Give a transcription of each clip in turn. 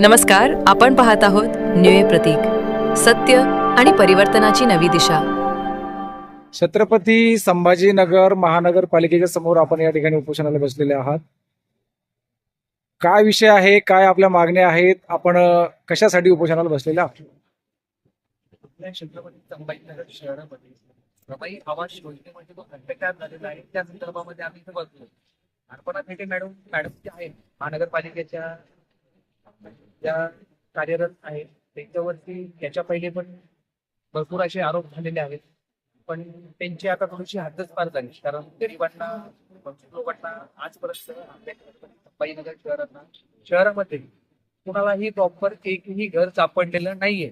नमस्कार आपण पाहत आहोत न्यूय प्रतीक. सत्य आणि परिवर्तनाची नवी दिशा. छत्रपती संभाजीनगर महानगरपालिकेच्या समोर आपण या ठिकाणी उपोषणाला बसलेले आहात. काय विषय आहे काय आपल्या मागण्या आहेत आपण कशासाठी उपोषणाला बसलेले आहात? आपल्या छत्रपती संभाजीनगर शहरामध्ये रमाई आवास योजनेमध्ये जो भ्रष्टाचार झालेला आहे त्या संदर्भामध्ये आम्ही इथे बसलो. अर्पणा थेटे मॅडम मॅडम जे आहेत महानगरपालिकेच्या त्या कार्यरत आहेत त्यांच्यावरती त्याच्या पहिले पण भरपूर असे आरोप झालेले आहेत. पण त्यांची आता थोडीशी हद्दच पार झाली. कारण गरिबांना लोकांना आजपर्यंत संभाजीनगर शहरांना शहरामध्ये कुणालाही प्रॉपर एकही घर सापडलेलं नाहीये.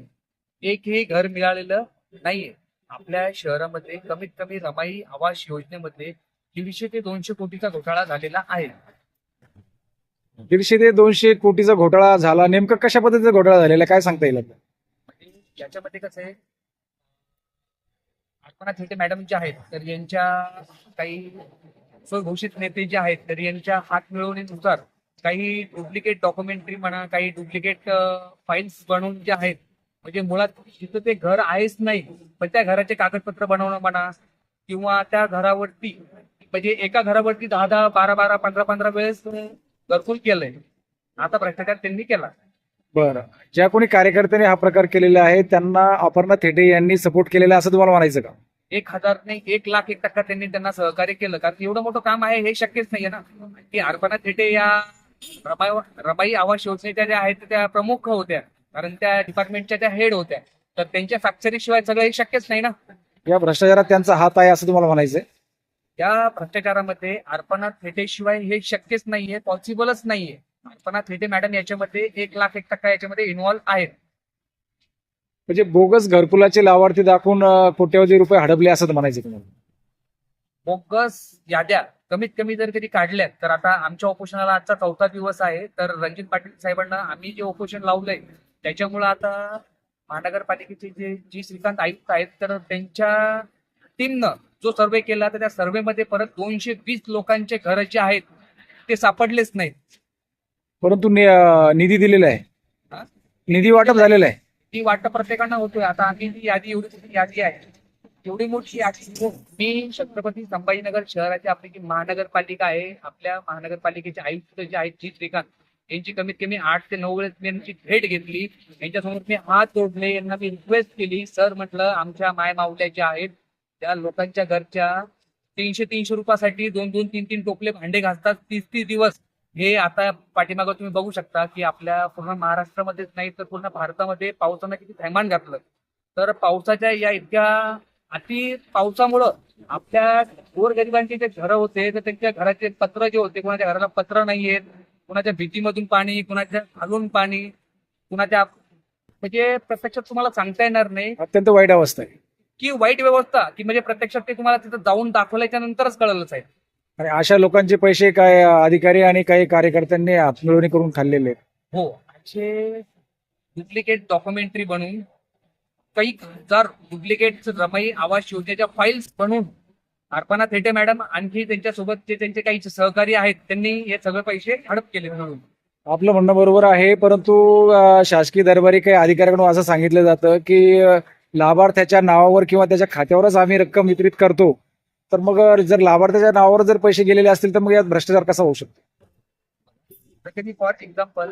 एकही घर मिळालेलं नाहीये. आपल्या शहरामध्ये कमीत कमी रमाई आवास योजनेमध्ये दीडशे ते दोनशे कोटीचा घोटाळा झालेला आहे. दीडशे ते दोनशे कोटीचा घोटाळा झाला. नेमकं कशा पद्धतीचा घोटाळा झालेला काय सांगता येईल याच्यामध्ये कसं आहे अर्पणा थेटे मॅडम जे आहेत तर यांच्या काही स्वघोषित नेते जे आहेत तर यांच्या हात मिळवणीनुसार काही डुप्लिकेट डॉक्युमेंटरी म्हणा काही डुप्लिकेट फाईल्स बनवून जे आहेत म्हणजे मुळात जिथं ते घर आहेच नाही पण त्या घराचे कागदपत्र बनवणं म्हणा किंवा त्या घरावरती म्हणजे एका घरावरती दहा दहा बारा बारा पंधरा पंधरा वेळेस घरकुल केलंय. आता भ्रष्टाचार त्यांनी केला. बरं. ज्या कोणी कार्यकर्त्यांनी हा प्रकार केलेला आहे त्यांना अपर्णा थेटे यांनी सपोर्ट केलेला असं तुम्हाला म्हणायचं का? एक हजार नाही एक लाख एक टक्का त्यांनी त्यांना सहकार्य केलं. कारण एवढं मोठं काम आहे हे शक्यच नाहीये ना. की अर्पणा थेटे या रमाई रमाई आवास योजनेच्या ज्या आहेत त्या प्रमुख होत्या. कारण त्या डिपार्टमेंटच्या त्या हेड होत्या. तर त्यांच्या फॅक्चरीशिवाय सगळं हे शक्यच नाही ना. या भ्रष्टाचारात त्यांचा हात आहे असं तुम्हाला म्हणायचंय? या भ्रष्टाचारामध्ये अर्पणा थेटेशिवाय हे शक्यच नाहीये पॉसिबलच नाहीये. अर्पणा थेटे मॅडम याच्यामध्ये एक लाख एक टक्का याच्यामध्ये इन्व्हॉल्व्ह आहेत. म्हणजे बोगस घरकुलाचे लाभार्थी दाखवून कोट्यवधी रुपये हडपले असं म्हणायचं तुम्हाला. बोगस याद्या कमीत कमी जर कधी काढल्यात तर आता आमच्या उपोषणाला आजचा चौथा दिवस आहे तर रणजित पाटील साहेबांना आम्ही जे उपोषण लावलंय त्याच्यामुळं आता महानगरपालिकेचे जे जी श्रीकांत आयुक्त आहेत तर त्यांच्या टीमनं जो सर्वे केला तर त्या सर्व्हेमध्ये परत दोनशे वीस लोकांचे घर जे आहेत ते सापडलेच नाहीत. परंतु नि- अ, निधी दिलेला आहे? निधी वाटप झालेलं आहे. ती वाटप प्रत्येकांना होतोय. आता आम्ही जी यादी एवढी मोठी यादी आहे एवढी मोठी यादी मी छत्रपती संभाजीनगर शहराची आपली जी महानगरपालिका आहे. आपल्या महानगरपालिकेचे आयुक्त जे आहेत जी श्रीकांत यांची कमीत कमी आठ ते नऊ वेळेस मी यांची भेट घेतली. यांच्यासमोर मी हात जोडले. यांना मी रिक्वेस्ट केली. सर म्हटलं आमच्या माय माऊल्या ज्या आहेत त्या लोकांच्या घरच्या तीनशे तीनशे रुपयासाठी दोन दोन तीन तीन टोपले भांडे घासतात. तीस तीस दिवस. हे आता पाठीमागं तुम्ही बघू शकता की आपल्या पूर्ण महाराष्ट्रामध्येच नाही तर पूर्ण भारतामध्ये पावसानं किती थैमान घातलं. तर पावसाच्या या इतक्या अति पावसामुळं आपल्या गोरगरिबांचे जे घरं होते तर त्यांच्या घराचे पत्र जे होते कोणाच्या घराला पत्र नाहीयेत कुणाच्या भीतीमधून पाणी कुणाच्या खालून पाणी कुणाच्या म्हणजे प्रत्यक्षात तुम्हाला सांगता येणार नाही. अत्यंत वाईट अवस्था आहे. की वाईट व्यवस्था की म्हणजे प्रत्यक्षात ते तुम्हाला तिथं जाऊन दाखवल्याच्या नंतरच कळलंच आहे. आणि अशा लोकांचे पैसे काय अधिकारी आणि काही कार्यकर्त्यांनी हातमिळवणी करून खाल्लेले. हो. असे डुप्लिकेट डॉक्युमेंटरी बनवून काही हजार डुप्लिकेट रमाई आवास योजनेच्या फाईल्स बनवून अर्पणा थेटे मॅडम आणखी त्यांच्यासोबत जे त्यांचे काही सहकारी आहेत त्यांनी हे सगळे पैसे हडप केले म्हणून. आपलं म्हणणं बरोबर आहे परंतु शासकीय दरबारी काही अधिकाऱ्यांकडून असं सांगितलं जातं की लाभार्थ्याच्या नावावर किंवा त्याच्या खात्यावरच आम्ही रक्कम वितरित करतो. तर मग जर लाभार्थ्याच्या नावावर जर पैसे गेलेले असतील तर मग यात भ्रष्टाचार कसा होऊ शकतो? तर कधी फॉर एक्झाम्पल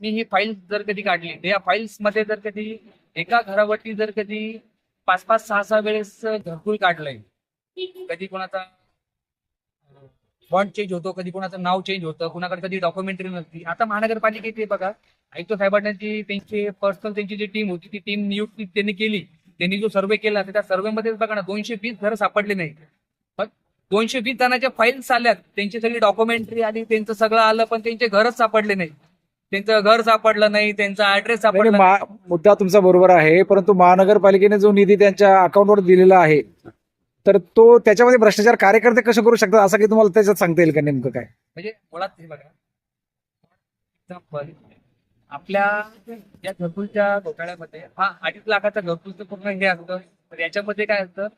मी ही फाईल्स जर कधी काढली तर या फाईल्समध्ये जर कधी एका घरावरती जर कधी पाच पाच सहा सहा वेळेस घरकुल काढलंय. कधी कोणाचा बॉन्ड चेंज होतो कधी कोणाचं नाव चेंज होतं कुणाकडे कधी डॉक्युमेंटरी नसती आता महानगरपालिकेचे बघा. आयुक्त साहेबांना जी त्यांची पर्सनल त्यांची जी टीम होती ती टीम नियुक्ती त्यांनी केली. त्यांनी जो सर्वे केला त्या सर्व्हेमध्ये बघा ना दोनशे वीस घरं सापडले नाही. पण दोनशे वीस जणांच्या फाईल्स आल्यात. त्यांची सगळी डॉक्युमेंटरी आली त्यांचं सगळं आलं पण त्यांचे घरच सापडले नाही. त्यांचं घर सापडलं नाही त्यांचा ऍड्रेस सापडला मुद्दा तुमचा बरोबर आहे परंतु महानगरपालिकेने जो निधी त्यांच्या अकाउंटवर दिलेला आहे तर तो त्याच्यामध्ये भ्रष्टाचार कार्यकर्ते कसे करू शकतात असं काही तुम्हाला त्याच्यात सांगता येईल का नेमकं काय? म्हणजे मुळात हे बघा. एक्झाम्पल आपल्या या घरकुलच्या घोटाळ्यामध्ये हा अडीच लाखाचा घरकुलचं पूर्ण हे असतं. तर याच्यामध्ये काय असतं?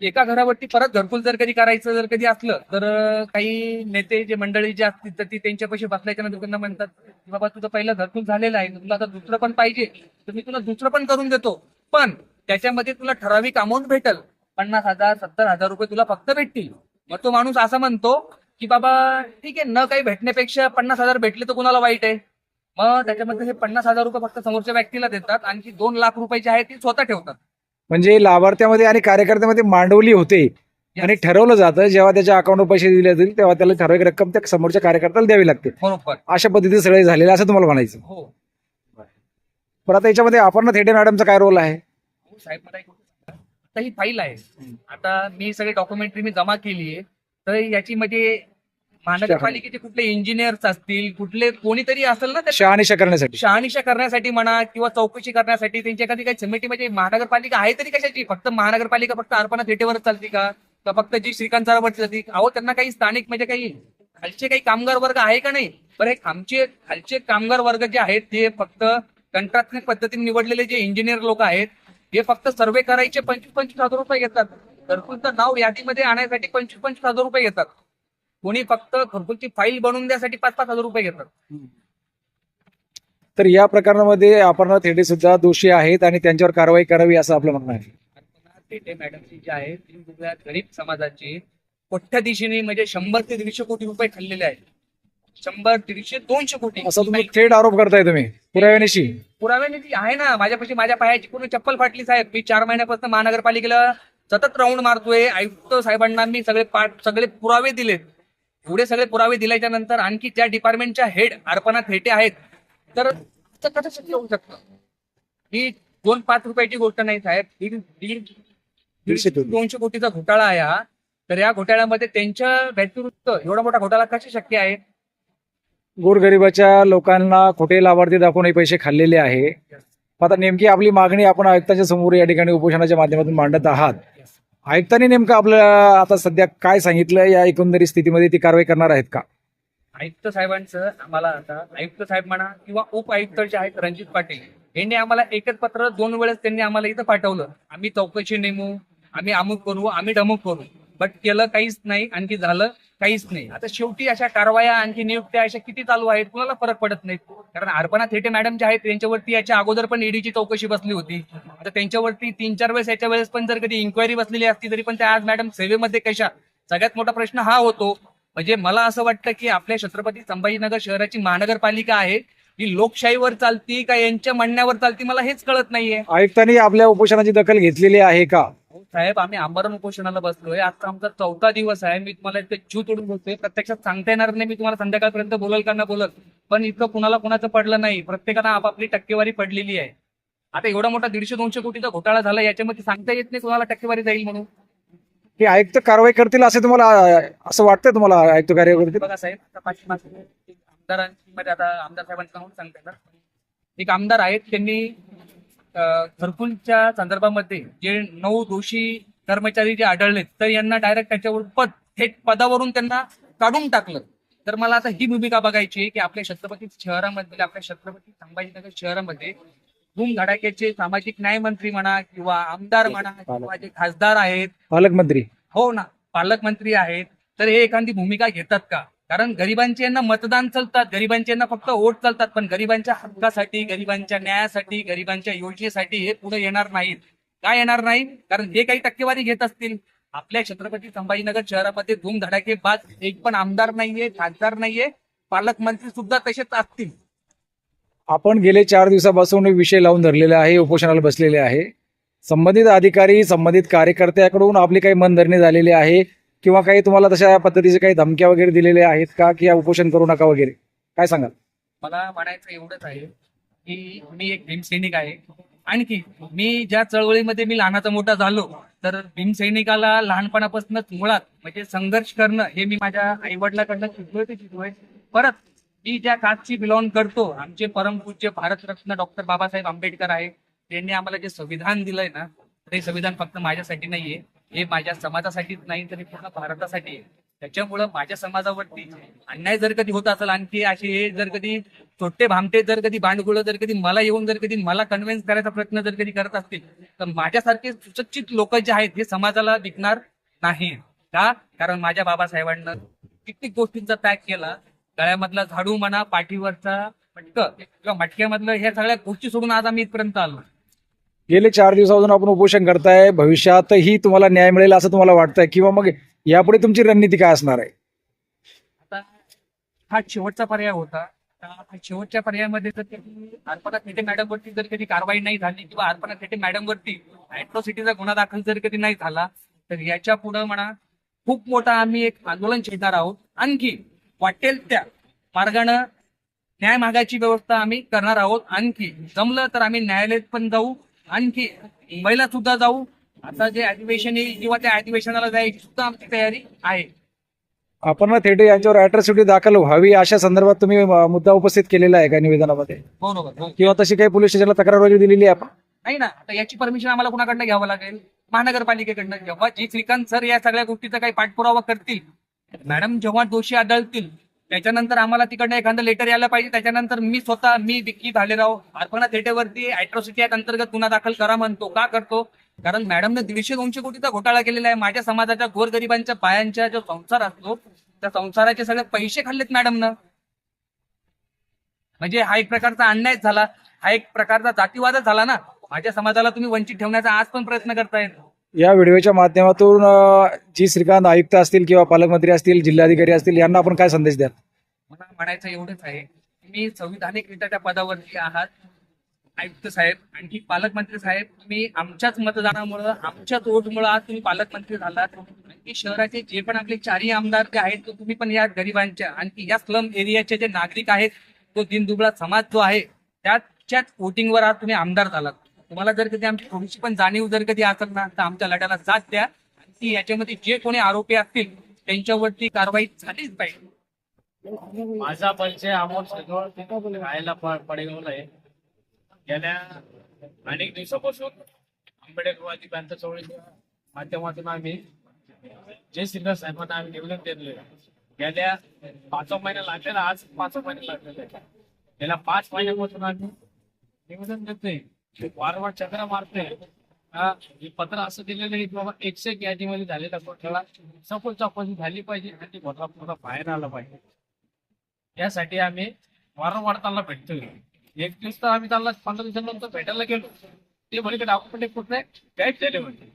एका घरावरती परत घरकुल जर कधी करायचं जर कधी असलं तर काही नेते जे मंडळी जे असतील तर ती त्यांच्यापाशी बसल्याच्या नंतर त्यांना म्हणतात की बाबा तुझं पहिलं घरकुल झालेलं आहे तुला आता दुसरं पण पाहिजे तर मी तुला दुसरं पण करून देतो. पण त्याच्यामध्ये तुला ठराविक अमाऊंट भेटल. पन्नास हजार सत्तर हजार रुपये तुला फक्त भेटतील. मग तो माणूस असं म्हणतो की बाबा ठीक आहे न काही भेटण्यापेक्षा पन्नास हजार भेटले तर कुणाला वाईट आहे? मग त्याच्यामध्ये हे पन्नास हजार रुपये फक्त समोरच्या व्यक्तीला देतात आणखी दोन लाख रुपये जे आहेत ते स्वतः ठेवतात. म्हणजे लाभार्थ्यामध्ये आणि कार्यकर्त्यामध्ये मांडवली होते आणि ठरवलं जातं जेव्हा त्याच्या अकाउंटवर पैसे दिले जातील तेव्हा त्याला ठराविक रक्कम त्या समोरच्या कार्यकर्त्याला द्यावी लागते. बरोबर. अशा पद्धतीने सगळे झालेलं आहे असं तुम्हाला म्हणायचं. हो. पण आता याच्यामध्ये अपर्णा थेटे मॅडमचा काय रोल आहे? साहेब मला एक. आता ही फाईल आहे. आता मी सगळे डॉक्युमेंटरी मी जमा केली आहे. तर याची म्हणजे महानगरपालिकेचे कुठले इंजिनियर्स असतील कुठले कोणीतरी असेल ना त्या शहानिशा करण्यासाठी. शहानिशा करण्यासाठी म्हणा किंवा चौकशी करण्यासाठी त्यांची एखादी काही समिती म्हणजे महानगरपालिका आहे तरी कशाची? फक्त महानगरपालिका फक्त अर्पणा थेटेवरच चालते का? का फक्त जी श्रीकांत सरावरती चालते? अहो त्यांना काही स्थानिक म्हणजे काही खालचे काही कामगार वर्ग आहे का नाही? बरं हे आमचे खालचे कामगार वर्ग जे आहेत ते फक्त कंत्राटनी पद्धतीने निवडलेले जे इंजिनियर लोक आहेत हे फक्त सर्वे करायचे पंचवीस पंचवीस हजार रुपये घेतात. घरकुलचं नाव यादीमध्ये आणण्यासाठी पंचवीस पंचवीस हजार रुपये घेतात. कोणी फक्त घरकुलची फाईल बनवून द्यासाठी पाच पाच हजार रुपये घेतात. तर या प्रकरणामध्ये अपर्णा थेटे सुद्धा दोषी आहेत आणि त्यांच्यावर कारवाई करावी असं आपलं म्हणणं आहे. मॅडमची जी आहे ती गरीब समाजाची मोठ्या दिशेने म्हणजे शंभर ते दीडशे कोटी रुपये खाल्लेले आहेत. शंभर दीडशे दोनशे कोटी. असा तुम्ही थेट आरोप करताय तुम्ही. पुराव्यानिशी. पुराव्याने ती आहे ना. माझ्यापाशी माझ्या पायाची पूर्ण चप्पल फाटली साहेब. मी चार महिन्यापासून महानगरपालिकेला सतत राऊंड मारतोय. आयुक्त साहेबांना मी सगळे पाठ सगळे पुरावे दिलेत. एवढे सगळे पुरावे दिल्याच्या नंतर आणखी ज्या डिपार्टमेंटच्या हेड अर्पणा थेटे आहेत. तर असं कसं शक्य होऊ शकतं? ही दोन पाच रुपयाची गोष्ट नाही साहेब. ही दीड दीडशे दीडशे दोनशे कोटीचा घोटाळा आहे हा. तर या घोटाळ्यामध्ये त्यांच्या व्यतिरिक्त एवढा मोठा घोटाळा कसा शक्य आहे? गोरगरिबाच्या लोकांना खोटे लाभार्थी दाखवून हे पैसे खाल्लेले आहे. आता नेमकी आपली मागणी आपण आयुक्तांच्या समोर या ठिकाणी उपोषणाच्या माध्यमातून मांडत आहात. आयुक्तांनी नेमकं आपल्याला आता सध्या काय सांगितलं या एकंदरीत स्थितीमध्ये ती कारवाई करणार आहेत का? आयुक्त साहेबांचं आम्हाला आता आयुक्त साहेब म्हणा किंवा उप आयुक्त जे आहेत रणजित पाटील यांनी आम्हाला एकच पत्र दोन वेळेस त्यांनी आम्हाला इथं पाठवलं. आम्ही चौकशी नेमू आम्ही अमुक करू आम्ही डमुक करू. बट केलं काहीच नाही आणखी झालं काहीच नाही. आता शेवटी अशा कारवाया आणखी नियुक्त्या अशा किती चालू आहेत कुणाला फरक पडत नाहीत. कारण अर्पणा थेटे मॅडम जे आहेत त्यांच्यावरती याच्या अगोदर पण ईडीची चौकशी बसली होती. आता त्यांच्यावरती तीन चार वेळेस याच्या वेळेस पण जर कधी इन्क्वायरी बसलेली असती तरी पण त्या आज मॅडम सेवेमध्ये कशा? सगळ्यात मोठा प्रश्न हा होतो. म्हणजे मला असं वाटतं की आपल्या छत्रपती संभाजीनगर शहराची महानगरपालिका आहे ही लोकशाहीवर चालती का यांच्या म्हणण्यावर चालती मला हेच कळत नाहीये. आयुक्तांनी आपल्या उपोषणाची दखल घेतलेली आहे का? साहेब आम्ही आमरण उपोषणाला बसलोय. आता आमचा चौथा दिवस आहे. मी तुम्हाला इथे जीव तोडून बोलतोय. प्रत्यक्षात सांगता येणार नाही. मी तुम्हाला संध्याकाळपर्यंत बोलल का ना बोलत. पण इतकं कुणाला कुणाचं पडलं नाही. प्रत्येकानं आपापली टक्केवारी पडलेली आहे. आता एवढा मोठा दीडशे दोनशे कोटीचा घोटाळा झाला याच्यामध्ये सांगता येत नाही कुणाला टक्केवारी जाईल म्हणून. हे आयुक्त कारवाई करतील असे तुम्हाला असं वाटतंय तुम्हाला आयुक्त कार्य करतील? बघा साहेब आता पाठीमागे एक आमदारांची मध्ये आता आमदार साहेबांचं नाव सांगता येणार. एक आमदार आहेत त्यांनी घरकुलच्या संदर्भामध्ये जे नऊ दोषी कर्मचारी जे आढळले तर यांना डायरेक्ट त्याच्यावर पद थेट पदावरून त्यांना काढून टाकलं. तर मला आता ही भूमिका बघायची आहे की आपल्या छत्रपती शहरामध्ये आपल्या छत्रपती संभाजीनगर शहरामध्ये धूमधडाक्याचे सामाजिक न्याय मंत्री म्हणा किंवा आमदार म्हणा किंवा जे खासदार आहेत पालकमंत्री. हो ना पालकमंत्री आहेत तर हे एखादी भूमिका घेतात का? कारण गरिबांचे यांना मतदान चालतात गरिबांचे यांना फक्त वोट चालतात पण गरिबांच्या हक्कासाठी गरिबांच्या न्यायासाठी गरिबांच्या योजनेसाठी हे पुढे येणार नाहीत. काय येणार नाही? कारण हे काही टक्केवारी घेत असतील. आपल्या छत्रपती संभाजीनगर शहरामध्ये धूमधडाके बाद एक पण आमदार नाहीये खासदार नाहीये पालकमंत्री सुद्धा तसेच असतील. आपण गेले चार दिवसापासून विषय लावून धरलेला आहे उपोषणाला बसलेले आहे. संबंधित अधिकारी संबंधित कार्यकर्त्याकडून आपली काही मनधरणी झालेली आहे. किंवा काही तुम्हाला तशा पद्धतीचे काही धमक्या वगैरे दिलेल्या आहेत का की उपोषण करू नका वगैरे? काय सांगाल? मला म्हणायचं एवढंच आहे की मी एक भीमसैनिक आहे. आणखी मी ज्या चळवळीमध्ये मी लहानाचा मोठा झालो तर भीमसैनिकाला लहानपणापासूनच मुळात म्हणजे संघर्ष करणं हे मी माझ्या आई वडिलांकडनं शिकलोय ते शिकलोय. परत मी ज्या कास्टची बिलॉंग करतो आमचे परमपूज्य भारतरत्न डॉक्टर बाबासाहेब आंबेडकर आहे त्यांनी आम्हाला जे संविधान दिलंय ना ते संविधान फक्त माझ्यासाठी नाहीये. हे माझ्या समाजासाठीच नाही तरी पूर्ण भारतासाठी आहे. त्याच्यामुळं माझ्या समाजावरती अन्याय जर कधी होत असेल आणखी असे हे जर कधी छोटे भामटे जर कधी बांडगुळ जर कधी मला येऊन जर कधी मला कन्व्हिन्स करायचा प्रयत्न जर कधी करत असतील तर माझ्यासारखे सुशिक्षित लोक जे आहेत हे समाजाला विकणार नाही. का? कारण माझ्या बाबासाहेबांना कित्येक गोष्टींचा त्याग केला. गळ्यामधला झाडू म्हणा पाठीवरचा मटकं किंवा मटक्यामधलं ह्या सगळ्या गोष्टी सोडून आज आम्ही इथपर्यंत आलो. गेले चार दिवसापासून आपण उपोषण करताय भविष्यातही तुम्हाला न्याय मिळेल असं तुम्हाला वाटतंय किंवा मग यापुढे तुमची रणनीती काय असणार आहे? आता हा शेवटचा पर्याय होता. शेवटच्या पर्यायामध्ये जर अर्पणा थेटे मॅडम वरती जर कधी कारवाई नाही झाली किंवा अर्पणा थेटे मॅडम वरती अॅट्रॉसिटीचा गुन्हा दाखल जर कधी नाही झाला तर याच्यापुढे म्हणा खूप मोठा आम्ही एक आंदोलन छेडणार आहोत. आणखी वाटेल त्या मार्गानं न्याय मागायची व्यवस्था आम्ही करणार आहोत. आणखी जमलं तर आम्ही न्यायालयात पण जाऊ. आणखी मुंबईला सुद्धा जाऊ. आता जे अधिवेशन येईल किंवा त्या अधिवेशनाला जायची सुद्धा आमची तयारी आहे. आपण थेटे यांच्यावर अॅट्रॉसिटी दाखल व्हावी अशा संदर्भात तुम्ही अं, मुद्दा उपस्थित केलेला आहे का निवेदनामध्ये? बरोबर हो. किंवा तशी काही पोलीस स्टेशनला तक्रार वगैरे दिलेली आहे आपण? नाही ना. आता याची परमिशन आम्हाला कुणाकडनं घ्यावं लागेल? महानगरपालिकेकडनं जेव्हा जी श्रीकांत सर या सगळ्या गोष्टीचा काही पाठपुरावा करतील मॅडम जेव्हा दोषी आढळतील त्याच्यानंतर आम्हाला तिकडनं एखादं लेटर यायला पाहिजे. त्याच्यानंतर मी स्वतः मी विक्की भालेराव अर्पणा थेटेवरती अॅट्रॉसिटी ऍक्ट अंतर्गत गुन्हा दाखल करा म्हणतो. का करतो? कारण मॅडमने दीडशे दोनशे कोटीचा घोटाळा केलेला आहे. माझ्या समाजाच्या गोरगरिबांच्या बायांच्या जो संसार असतो त्या संसाराचे सगळे पैसे खाल्लेत मॅडमनं म्हणजे हा एक प्रकारचा अन्याय झाला. हा एक प्रकारचा जातीवादच झाला ना. माझ्या समाजाला तुम्ही वंचित ठेवण्याचा आज पण प्रयत्न करतायत या व्हिडिओच्या माध्यमातून जी श्रीकांत आयुक्त असतील किंवा पालकमंत्री असतील जिल्हाधिकारी असतील यांना आपण काय संदेश द्याल? मला म्हणायचं एवढंच आहे तुम्ही संविधानिकरित्या त्या पदावरती आहात आयुक्त साहेब आणखी पालकमंत्री साहेब तुम्ही आमच्याच मतदानामुळं आमच्याच वोटमुळं आज तुम्ही पालकमंत्री झालात. आणखी शहराचे जे पण आपले चारही आमदार जे आहेत तो तुम्ही पण या गरिबांच्या आणखी या स्लम एरियाचे जे नागरिक आहेत तो दिनदुबळा समाज जो आहे त्याच्याच वोटिंगवर आज तुम्ही आमदार झालात. तुम्हाला जर कधी आमची थोडीशी पण जाणीव जर कधी असेल ना तर आमच्या लढ्याला जात द्या. आणखी याच्यामध्ये जे कोणी आरोपी असतील त्यांच्यावरती कारवाई झालीच पाहिजे. माझा परिचय अमोल राहायला पडेगावला आहे. गेल्या अनेक दिवसापासून आंबेडकरवादी क्रांती चळवळीच्या माध्यमातून आम्ही जय श्रीनाथ साहेबांना आम्ही निवेदन दिलेले गेल्या पाच महिने लागलेला आज पाच महिने लागलेले गेल्या पाच महिन्यापासून आम्ही निवेदन देतोय. वारंवार चक्र मारते हा, हे पत्र असं दिलेलं आहे की बाबा एकशे एक यादीमध्ये झालेला घोटाळा सपोज चौकशी झाली पाहिजे आणि ते घोटाळा पूर्ण बाहेर आला पाहिजे. यासाठी आम्ही वारंवार त्यांना भेटतोय. एक दिवस तर आम्ही त्यांना पंधरा दिवसानंतर भेटायला गेलो. ते म्हणे की डॉक्युमेंट कुठे गाईड केले म्हणजे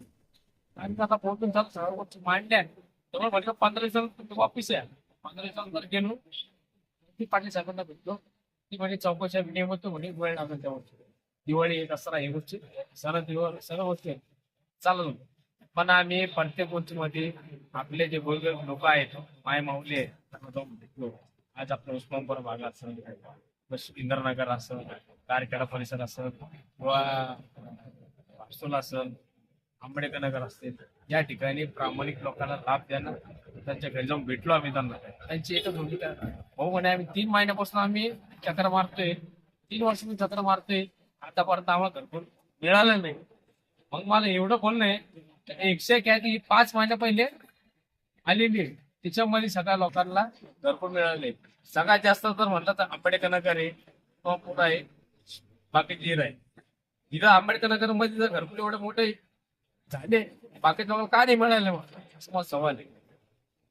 आम्ही आता पोहोचून झालं सर्व गोष्टी मांडल्या त्यामुळे म्हटलं पंधरा दिवसानंतर वापिस या. पंधरा दिवसानंतर गेलो. ती पाटील साहेबांना भेटलो. ती म्हणे चौकशा नियम म्हणे वेळ लागेल त्यावर दिवाळी दसरा हे गोष्टी. सण दिवाळी सर्व गोष्टी चालू पण आम्ही प्रत्येक गोष्टीमध्ये आपले जे गोरगरीब लोक आहेत माय माऊली आहेत जाऊन आज आपलं उस्मानपुरा भागात असेल इंद्रनगर असेल कारखेडा परिसर असेल किंवा हर्सोल असेल आंबेडकर नगर असतील या ठिकाणी प्रामाणिक लोकांना लाभ द्यायला त्यांच्या घरी जाऊन भेटलो आम्ही त्यांना. त्यांची एकच भूमिका. भाऊ म्हणे आम्ही तीन महिन्यापासून आम्ही चक्र मारतोय. तीन वर्ष मी चक्र मारतोय. आतापर्यंत आम्हाला घरकुल मिळालं नाही. मग मला एवढं बोलणं आहे एकशे एक यादी पाच महिन्या पहिले आलेली आहे. सगळ्या लोकांना घरकुल मिळाले सगळ्यात जास्त तर म्हटलं तर आंबेडकर नगर आहे किंवा पुढं आहे? बाकी जीर आहे. इथं आंबेडकर नगरमध्ये जर घरकुल एवढे मोठे झाले. बाकी लोकांना का नाही मिळाले मग? असं मला सवाल आहे.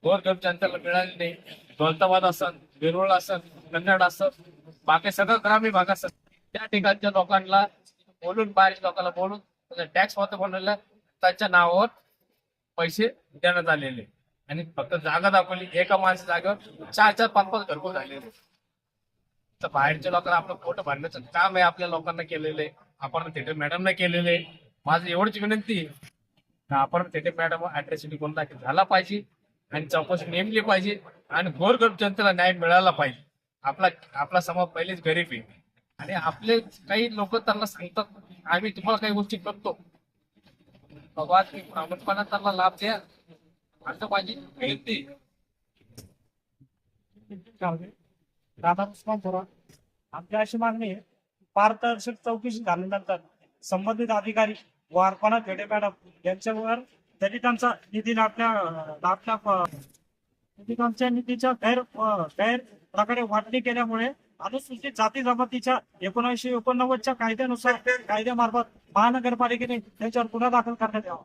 गोरगरीब जनतेला मिळाले नाही. दौलताबाद असन वेरुळ असन कन्नड असन बाकी सगळं ग्रामीण भाग असत त्या ठिकाणच्या लोकांना बोलून बाहेरच्या लोकांना बोलून टॅक्स होतं बनवलं त्यांच्या नावावर पैसे देण्यात आलेले. आणि फक्त जागा दाखवली. एका माणसा जागेवर चार चार पाच पाच घरकुल झालेले. तर बाहेरच्या लोकांना आपलं पोट भरण्याचं काम आहे आपल्या लोकांना केलेलं. आहे आपण थिएटर मॅडमने केलेलं. आहे माझं एवढीच विनंती आपण थिएटर मॅडम अॅट्रॅसिटी कोण दाखल झाला पाहिजे आणि चौकशी नेमली पाहिजे आणि गोरगरीब जनतेला न्याय मिळाला पाहिजे. आपला आपला समाज पहिलेच गरीब आहे. आणि आपले काही लोक त्यांना सांगतात आम्ही तुम्हाला काही गोष्टी करतो. बाबा प्रामाणिकपणा त्यांना लाभ द्या. असं माझी विनंती दादा आमची अशी मागणी आहे पारदर्शक चौकशी झाल्यानंतर संबंधित अधिकारी वारपणा खेडे मॅडम यांच्यावर दलितांचा त्यांचा निधी आपल्या त्यांच्या निधीच्या गैर गैर प्रकारे वाटणी केल्यामुळे अनुसूचित जाती जमातीच्या एकोणीसशे एकोणनव्वदच्या कायद्यानुसार कायद्यामार्फत महानगरपालिकेने त्यांच्यावर गुन्हा दाखल करण्यात यावा.